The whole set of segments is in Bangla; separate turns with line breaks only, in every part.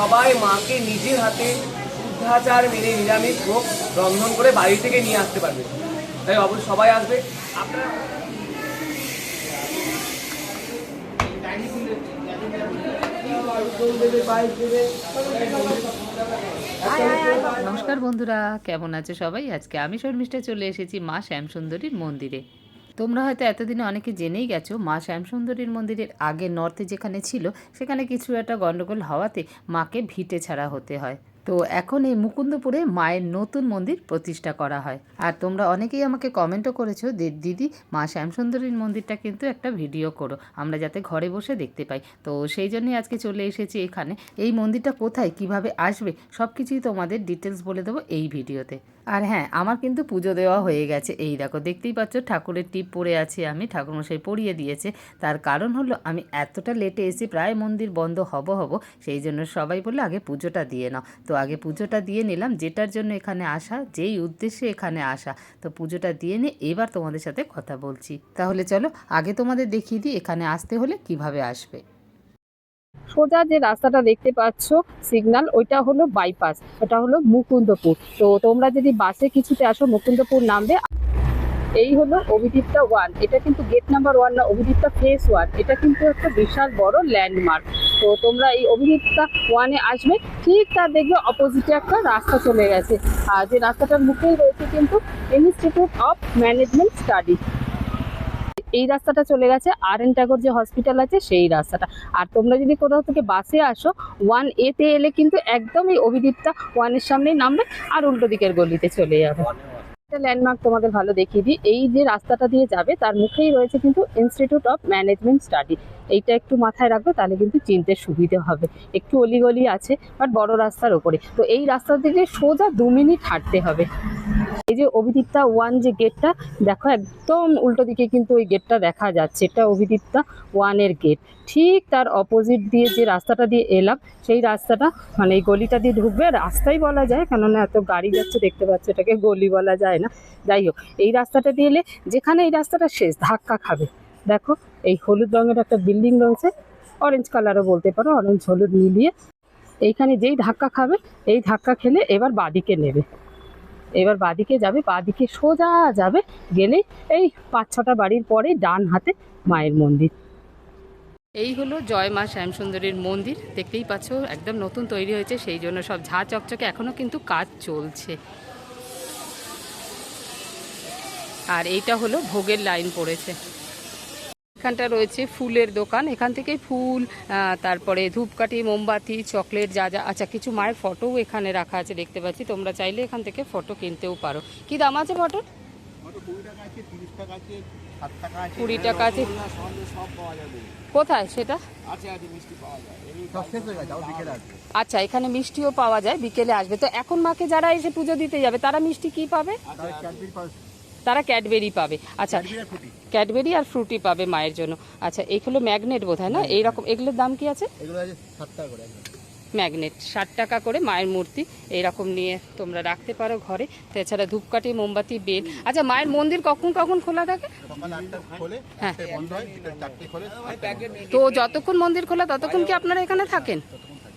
সবাই মাকে নিজের হাতে শুদ্ধাচার মেনে নিরামিষ ভোগ রন্ধন করে বাড়ি থেকে নিয়ে আসতে পারবে। তাই অবশ্যই সবাই আসবে।
নমস্কার বন্ধুরা, কেমন আছে সবাই? আজকে আমি শর্মিষ্ঠা চলে এসেছি মা শ্যামসুন্দরীর মন্দিরে। তোমরা হয়তো এতদিনে অনেকে জেনেই গেছো, মা শ্যামসুন্দরীর মন্দিরের আগে নর্থে যেখানে ছিল, সেখানে কিছু একটা গণ্ডগোল হওয়াতে মাকে ভিটে ছাড়া হতে হয়। তো এখন এই মুকুন্দপুরে মায়ের নতুন মন্দির প্রতিষ্ঠা করা হয়। আর তোমরা অনেকেই আমাকে কমেন্টও করেছ যে, দিদি, মা শ্যামসুন্দরীর মন্দিরটা কিন্তু একটা ভিডিও করো, আমরা যাতে ঘরে বসে দেখতে পাই। তো সেই জন্যই আজকে চলে এসেছি এখানে। এই মন্দিরটা কোথায়, কীভাবে আসবে সব কিছুই তোমাদের ডিটেলস বলে দেবো এই ভিডিওতে। আর হ্যাঁ আমার কিন্তু পুজো দেওয়া হয়ে গেছে। এই দেখো, দেখতেই পাচ্ছ, ঠাকুরের টিপ পরে আছি আমি, ঠাকুরমশাই পরিয়ে দিয়েছে। তার কারণ হলো, আমি এতটা লেটে এসে প্রায় মন্দির বন্ধ হব হব, সেই জন্য সবাই বলল, আগে পুজোটা দিয়ে নাও। তো আগে পুজোটা দিয়ে নিলাম, যেটার জন্য এখানে আসা, যেই উদ্দেশ্যে এখানে আসা। তো পুজোটা দিয়ে নিয়ে এবার তোমাদের সাথে কথা বলছি। তাহলে চলো, আগে তোমাদের দেখিয়ে দিই এখানে আসতে হলে কীভাবে আসবে।
সোজা যে রাস্তাটা দেখতে পাচ্ছ সিগন্যাল ওইটা হলো বাইপাস, ওটা হলো মুকুন্দপুর। তো তোমরা যদি বাসে কিছুতে আসো, মুকুন্দপুর নামবে। এই হলো অভিদীপটা ওয়ান, এটা কিন্তু গেট নাম্বার ওয়ান না অভিদীপটা ফেস ওয়ান এটা কিন্তু একটা বিশাল বড় ল্যান্ডমার্ক তো তোমরা এই অভিদীপটা ওয়ানে আসবে, ঠিক তার দেখবে অপোজিটে একটা রাস্তা চলে গেছে। আর যে রাস্তাটার মুখেই রয়েছে কিন্তু ইনস্টিটিউট অফ ম্যানেজমেন্ট স্টাডি এই রাস্তাটা চলে গেছে আর এন ট্যাগর যে হসপিটাল আছে, সেই রাস্তাটা। আর তোমরা যদি কোথাও থেকে বাসে আসো ওয়ান এতে এলে কিন্তু একদম এই অভিদীপটা ওয়ানের সামনেই নামবে আর উল্টো দিকের গলিতে চলে যাবে। একটা ল্যান্ডমার্ক তোমাদের ভালো দেখিয়ে দিই। এই যে রাস্তাটা দিয়ে যাবে, তার মুখেই রয়েছে কিন্তু ইনস্টিটিউট অফ ম্যানেজমেন্ট স্টাডি এইটা একটু মাথায় রাখবে, তাহলে কিন্তু চিনতে সুবিধে হবে। একটু অলিগলি আছে বাট বড় রাস্তার ওপরে। তো এই রাস্তা থেকে সোজা দু মিনিট হাঁটতে হবে। এই যে অভিদীপ্তা ওয়ান যে গেটটা দেখো একদম উল্টো দিকে কিন্তু ওই গেটটা দেখা যাচ্ছে। এটা অভিদীপ্তা ওয়ানের গেট ঠিক তার অপোজিট দিয়ে যে রাস্তাটা দিয়ে এলাম, সেই রাস্তাটা মানে এই গলিটা দিয়ে ঢুকবে। রাস্তাই বলা যায়, কেননা এত গাড়ি যাচ্ছে, দেখতে পাচ্ছ এটাকে গলি বলা যায় না? যাই হোক, এই রাস্তাটা দিয়ে এলে যেখানে এই রাস্তাটা শেষ, ধাক্কা খাবে। দেখো, এই হলুদ রঙের একটা বিল্ডিং রয়েছে অরেঞ্জ কালারও বলতে পারো অরেঞ্জ হলুদ মিলিয়ে। এইখানে যেই ধাক্কা খাবে, এই ধাক্কা খেলে এবার বাদিকে নেবে। এবার বাদিকে যাবে, বাদিকে সোজা যাবে, গেলে এই পাঁচ ছটা বাড়ির পরে ডান হাতে মায়ের মন্দির।
এই হলো জয় মা শ্যামসুন্দরীর মন্দির, দেখতেই পাচ্ছ, একদম নতুন তৈরি হয়েছে, সেই জন্য সব ঝা চকচকে, এখনও কিন্তু কাজ চলছে। আর এইটা হলো ভোগের লাইন পড়েছে। এখানটা রয়েছে ফুলের দোকান। এখান থেকে ফুল তারপরে ধূপকাঠি, মোমবাতি, চকলেট যা যা আচ্ছা কিছু মায়ের ফটোও এখানে রাখা আছে দেখতে পাচ্ছি। তোমরা চাইলে এখান থেকে ফটো কিনতেও পারো। কি দাম আছে ফটোর কুড়ি টাকা আছে। কোথায় সেটা? আচ্ছা এখানে মিষ্টিও পাওয়া যায়, বিকেলে আসবে। তো এখন মাকে যারা এসে পুজো দিতে যাবে, তারা মিষ্টি কি পাবে? তারা ক্যাডবেরি পাবে। আচ্ছা ক্যাডবেরি আর ফ্রুটি। পাবে মায়ের জন্য। আচ্ছা এইগুলো ম্যাগনেট বোধ হয় না এইরকম এগুলোর দাম কি আছে? ম্যাগনেট ষাট টাকা করে মায়ের মূর্তি। এইরকম নিয়ে তোমরা রাখতে পারো ঘরে। তো এছাড়া ধূপকাঠি মোমবাতি বেল। আচ্ছা মায়ের মন্দির কখন কখন খোলা থাকে? হ্যাঁ। তো যতক্ষণ মন্দির খোলা ততক্ষণ কি আপনারা এখানে থাকেন?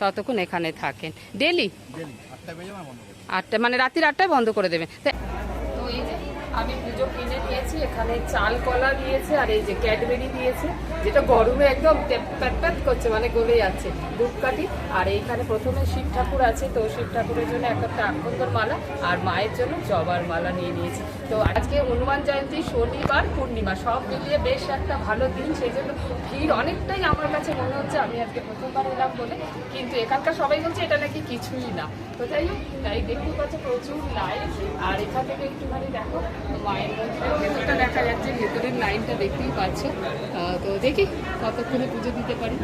ততক্ষণ এখানে থাকেন। ডেলি? আটটা মানে রাত্রির আটটায় বন্ধ করে দেবেন এই আমি পুজো কিনে নিয়েছি, এখানে চাল কলা দিয়েছে আর এই যে ক্যাডবেরি দিয়েছে, যেটা গরমে একদম প্যাট করছে মানে গলে যাচ্ছে, ধূপকাঠি। আর এইখানে প্রথমে শিব ঠাকুর আছে, তো শিব ঠাকুরের জন্য একটা আকন্দর মালা আর মায়ের জন্য জবার মালা নিয়ে নিয়েছি। তো আজকে হনুমান জয়ন্তী, শনিবার, পূর্ণিমা, সব মিলিয়ে বেশ একটা ভালো দিন, সেই জন্য ভিড় অনেকটাই আমার কাছে মনে হচ্ছে, আমি আজকে প্রথমবার এলাম বলে। কিন্তু এখানকার সবাই বলছে, এটা নাকি কিছুই না। তো যাই হোক, তাই দেখতে পাচ্ছ প্রচুর লাইন আর এখান থেকে একটুখানি দেখো মায়ের মন্দিরের ভেতরটা দেখা যাচ্ছে ভেতরের লাইনটা দেখতেই পাচ্ছ। আহ, তো দেখি কতক্ষণে পুজো দিতে পারি।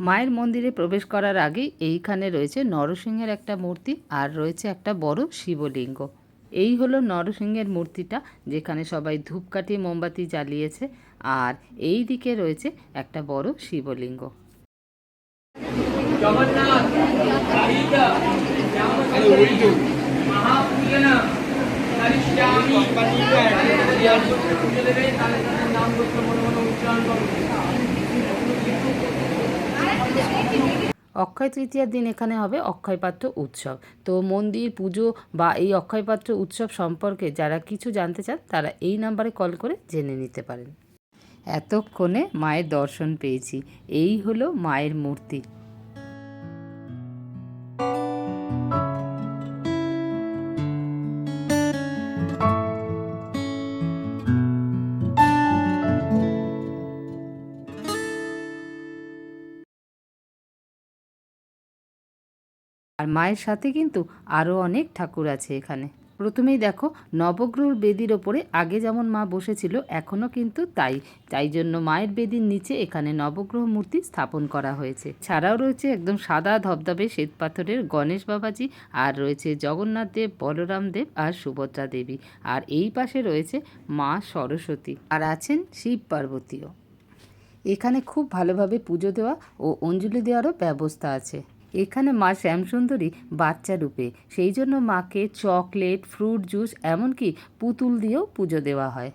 মায়ের মন্দিরে প্রবেশ করার আগেই এইখানে রয়েছে নরসিংহের একটা মূর্তি আর রয়েছে একটা বড় শিবলিঙ্গ। এই হলো নরসিংহের মূর্তিটা যেখানে সবাই ধূপ ধূপকাঠি মোমবাতি জ্বালিয়েছে আর এই দিকে রয়েছে একটা বড় শিবলিঙ্গ।
জগন্নাথ
অক্ষয় তৃতীয়ার দিন এখানে হবে অক্ষয় পাত্র উৎসব। তো মন্দির, পুজো বা এই অক্ষয় পাত্র উৎসব সম্পর্কে যারা কিছু জানতে চান, তারা এই নাম্বারে কল করে জেনে নিতে পারেন। এতক্ষণে মায়ের দর্শন পেয়েছি। এই হলো মায়ের মূর্তি। মায়ের সাথে কিন্তু আরও অনেক ঠাকুর আছে এখানে। প্রথমেই দেখো, নবগ্রহর বেদির ওপরে আগে যেমন মা বসেছিল, এখনও কিন্তু তাই। তাই জন্য মায়ের বেদির নিচে এখানে নবগ্রহ মূর্তি স্থাপন করা হয়েছে। ছাড়াও রয়েছে একদম সাদা ধবধবে শ্বেত পাথরের গণেশ বাবাজি, আর রয়েছে জগন্নাথ দেব, বলরাম দেব আর সুভদ্রা দেবী। আর এই পাশে রয়েছে মা সরস্বতী, আর আছেন শিব পার্বতীও। এখানে খুব ভালোভাবে পুজো দেওয়া ও অঞ্জলি দেওয়ারও ব্যবস্থা আছে। এখানে মা শ্যামসুন্দরী বাচ্চা রূপে। সেই জন্য মাকে চকলেট, ফ্রুট জুস, এমনকি পুতুল দিয়েও পুজো দেওয়া হয়।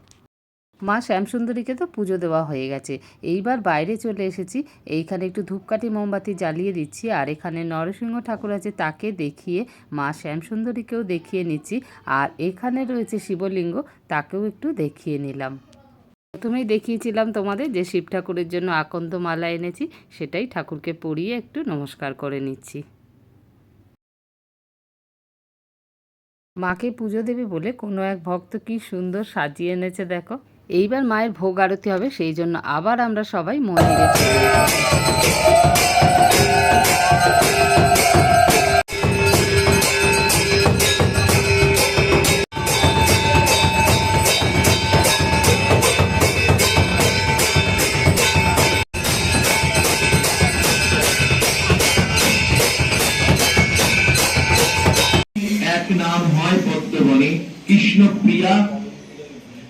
মা শ্যামসুন্দরীকে তো পুজো দেওয়া হয়ে গেছে। এইবার বাইরে চলে এসেছি। এইখানে একটু ধূপকাঠি মোমবাতি জ্বালিয়ে দিচ্ছি আর এখানে নরসিংহ ঠাকুর আছে তাকে দেখিয়ে, মা শ্যামসুন্দরীকেও দেখিয়ে নিচ্ছি। আর এখানে রয়েছে শিবলিঙ্গ, তাকেও একটু দেখিয়ে নিলাম। প্রথমেই দেখিয়েছিলাম তোমাদের যে শিব ঠাকুরের জন্য আকন্দ মালা এনেছি, সেটাই ঠাকুরকে পরিয়ে একটু নমস্কার করে নিচ্ছি। মাকে পুজো দেবে বলে কোনো এক ভক্ত কি সুন্দর সাজিয়ে এনেছে দেখো। এইবার মায়ের ভোগ আরতি হবে, সেই জন্য আবার আমরা সবাই মন্দিরে চলে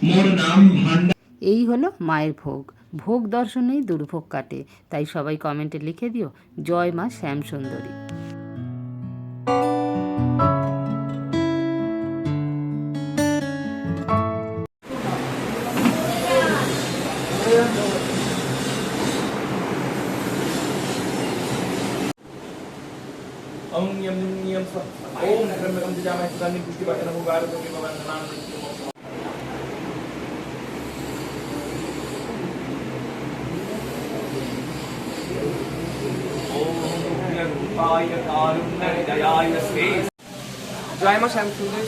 মোর নাম ভান্ডার
এই হলো মায়ের ভোগ ভোগ দর্শনেই দুর্ভোগ কাটে তাই সবাই কমেন্টে লিখে দিও জয় মা শ্যাম সুন্দরী
ओम यम नियम स्व ओम ब्रह्मकं जामय सुदानि पुष्टि वचन मुगार तो জয় মা শ্যাম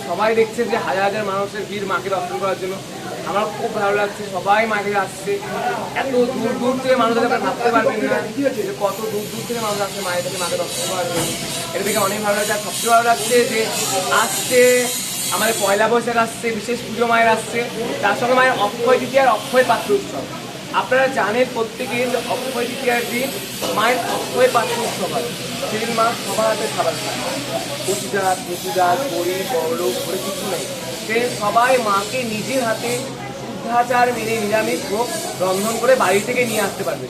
সবাই দেখছে যে হাজার হাজার মানুষের ভিড় মাকে দর্শন করার জন্য। আমার খুব ভালো লাগছে, সবাই মাকে আসছে। এত দূর দূর থেকে মানুষ আপনারা পারবেন না যে কত দূর দূর থেকে মানুষ আসছে মায়ের কাছে মাকে দর্শন করার জন্য। এটা থেকে অনেক ভালো লাগছে, আর সবচেয়ে ভালো লাগছে যে আসছে আমাদের পয়লা বৈশাখ আসছে, বিশেষ পুজো মায়ের আসছে। তার সঙ্গে মায়ের অক্ষয় তৃতীয়া আর অক্ষয় পাত্র উৎসব। আপনারা জানেন প্রত্যেকে অক্ষয় তৃতীয়ার দিন মায়ের অক্ষয় পাত্র উৎসব হয়। সেদিন মা সবার হাতে খাবার খায়। কচিদার কচিদার বড়ি বড়লোক বলে কিছু নেই। সে সবাই মাকে নিজের হাতে শুদ্ধাচার মেনে নিরামিষ ভোগ রন্ধন করে বাড়ি থেকে নিয়ে আসতে পারবে।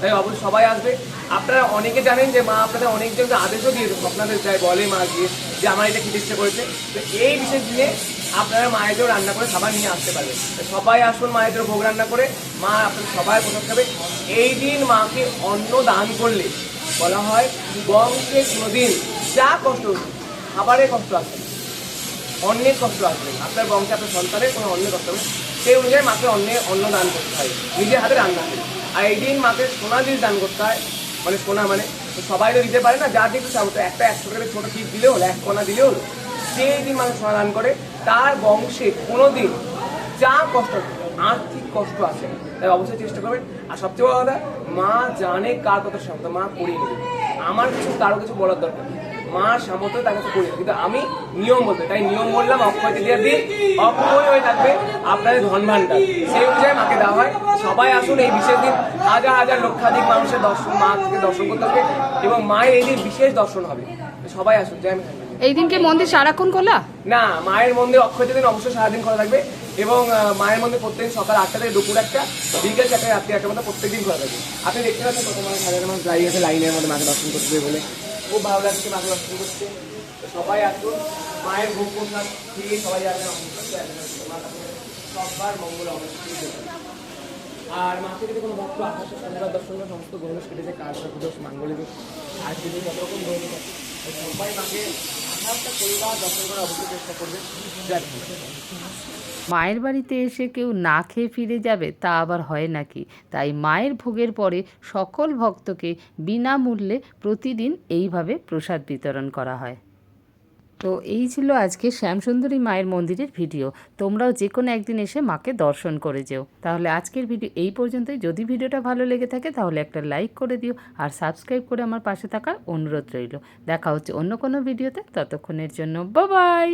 তাই অবশ্যই সবাই আসবে। আপনারা অনেকে জানেন যে মা আপনাদের অনেকজনকে আদেশও দিয়ে আপনাদের চাই বলে মা গিয়ে যে আমার এটা খেতে ইচ্ছে করেছে। তো এই বিশেষ দিনে আপনারা জন্য রান্না করে খাবার নিয়ে আসতে পারবেন সবাই আসুন মায়েদের ভোগ রান্না করে। মা আপনাদের সবাই প্রসাদ খাবে। এই দিন মাকে অন্ন দান করলে বলা হয় বংশে কোনোদিন যা কষ্ট হোক, খাবারে কষ্ট আসবে অন্যের কষ্ট আসবে আপনার বংশে আপনার সন্তানের কোনো অন্যের কষ্ট হবে সেই অনুযায়ী মাকে অন্য অন্ন দান করতে হয় নিজের হাতে রান্না করে। আর এই দিন মাকে সোনা জিনিস দান করতে হয়। মানে সোনা মানে সবাই তো দিতে পারে না যা দিতে চাবো তো একটা একশো টাকা ছোটো টিপ দিলে হলো এক কোনা দিলে হলো। সেই দিন সোনা দান করে। তার বংশে কোনো দিন যা কষ্ট আর্থিক কষ্ট আছে। তাই অবশ্যই চেষ্টা করবেন। আর সবচেয়ে বড় কথা, মা জানে কার কথা সামর্থ্য মা করিয়ে নেবে। আমার কিছু, কারও কিছু বলার দরকার। মা সামর্থ্য, তার কাছে করি কিন্তু আমি নিয়ম বলতে, তাই নিয়ম বললাম অক্ষয় তৃতীয়ার দিন অক্ষয় হয়ে থাকবে আপনাদের ধন ভান্ডার সেই অনুযায়ী মাকে দেওয়া হয়। সবাই আসুন এই বিশেষ দিন, হাজার হাজার লক্ষাধিক মানুষের দর্শন মাকে দর্শন করতে হবে এবং মায়ের এই দিন বিশেষ দর্শন হবে। সবাই আসুন, জয় মা।
এই দিনকে মন্দির সারাক্ষণ খোলা?
না, মায়ের মন্দির অক্ষয় দিন অবশ্যই সারাদিন খোলা থাকবে এবং মায়ের মন্দির প্রত্যেকদিন সকাল আটটা থেকে দুপুর একটা, বিকেল চারটে রাত্রি একটা মধ্যে প্রত্যেকদিন খোলা থাকবে। আপনি দেখতে পাচ্ছেন কত মানুষ হাজার মানুষ দাঁড়িয়ে আছে লাইনের মধ্যে মাকে দর্শন করতে বলে। খুব ভালো লাগছে মাকে দর্শন করতে। সবাই আসুন, মায়ের ভোগ প্রসাদ খেয়ে সবাই। মা সবার মঙ্গল অবশ্যই আর মাকে যদি কোনো ভক্ত আকাশে শনিবার দর্শন করে সমস্ত গ্রহণ কেটেছে কার দোষ মাঙ্গলিক, আর যদি যত রকম গ্রহণ আছে। সবাই মাকে
মায়ের বাড়িতে এসে কেউ না খেয়ে ফিরে যাবে, তা আবার হয় নাকি? তাই মায়ের ভোগের পরে সকল ভক্তকে বিনামূল্যে প্রতিদিন এইভাবে প্রসাদ বিতরণ করা হয়। তো এই ছিল আজকে শ্যামসুন্দরী মায়ের মন্দিরের ভিডিও। তোমরাও যে কোনো একদিন এসে মাকে দর্শন করে যেও। তাহলে আজকের ভিডিও এই পর্যন্তই। যদি ভিডিওটা ভালো লেগে থাকে তাহলে একটা লাইক করে দিও আর সাবস্ক্রাইব করে আমার পাশে থাকার অনুরোধ রইল। দেখা হচ্ছে অন্য কোনো ভিডিওতে। ততক্ষণের জন্য বাবাই